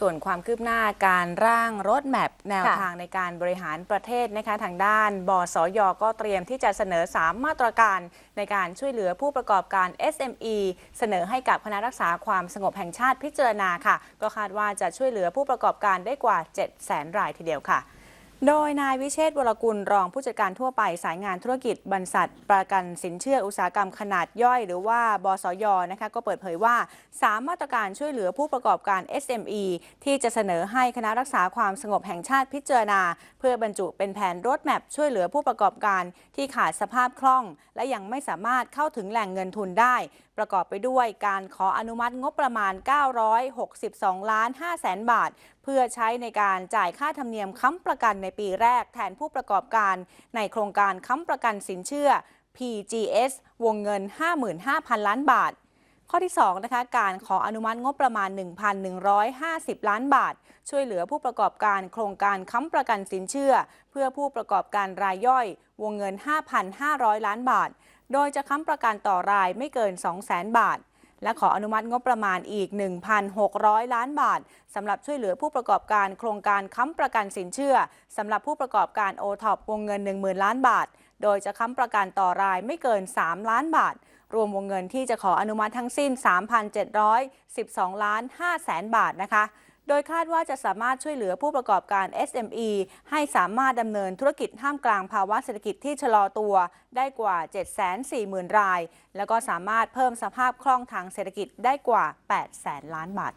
ส่วนความคืบหน้าการร่างรถแมพแนวค่ะทางในการบริหารประเทศนะคะทางด้าน บสยก็เตรียมที่จะเสนอ 3 มาตรการในการช่วยเหลือผู้ประกอบการ SME เสนอให้กับคณะรักษาความสงบแห่งชาติพิจารณาค่ะ ก็คาดว่าจะช่วยเหลือผู้ประกอบการได้กว่า 7 0 0 0 0 0รายทีเดียวค่ะ โดยนายวิเชษวรกุลรองผู้จัดการทั่วไปสายงานธุรกิจบรรษัท ประกันสินเชื่ออุตสาหกรรมขนาดย่อย หรือว่าบสยนะคะก็เปิดเผยว่า3มาตรการช่วยเหลือผู้ประกอบการ SME ที่จะเสนอให้คณะรักษาความสงบแห่งชาติพิจารณา เพื่อบรรจุเป็นแผนรถแมพช่วยเหลือผู้ประกอบการที่ขาดสภาพคล่อง และยังไม่สามารถเข้าถึงแหล่งเงินทุนได้ ประกอบไปด้วยการขออนุมัติงบประมาณ 962 ล้าน5แสนบาท พื่อใช้ในการจ่ายค่าธรรมเนียมค้ำประกันในปีแรก แทนผู้ประกอบการในโครงการค้ำประกันสินเชื่อ PGS วงเงิน 55,000 ล้านบาท ข้อที่2นะคะการขออนุมัติงบประมาณ 1,150 ล้านบาท ช่วยเหลือผู้ประกอบการโครงการค้ำประกันสินเชื่อ เพื่อผู้ประกอบการรายย่อย วงเงิน 5,500 ล้านบาท โดยจะค้ำประกันต่อรายไม่เกิน 200,000 บาท และขออนุมัติงบประมาณอีก 1,600 ล้านบาทสำหรับช่วยเหลือผู้ประกอบการโครงการค้ำประกันสินเชื่อสำหรับผู้ประกอบการโอท็อปวงเงิน 10,000 ล้านบาท โดยจะค้ำประกันต่อรายไม่เกิน 3 ล้านบาท รวมวงเงินที่จะขออนุมัติทั้งสิ้น 3,712 ล้าน5แสนบาทนะคะ โดยคาดว่าจะสามารถช่วยเหลือผู้ประกอบการ SME ให้สามารถดำเนินธุรกิจท่ามกลางภาวะเศรษฐกิจที่ชะลอตัวได้กว่า 740,000 ราย แล้วก็สามารถเพิ่มสภาพคล่องทางเศรษฐกิจได้กว่า 800ล้านบาท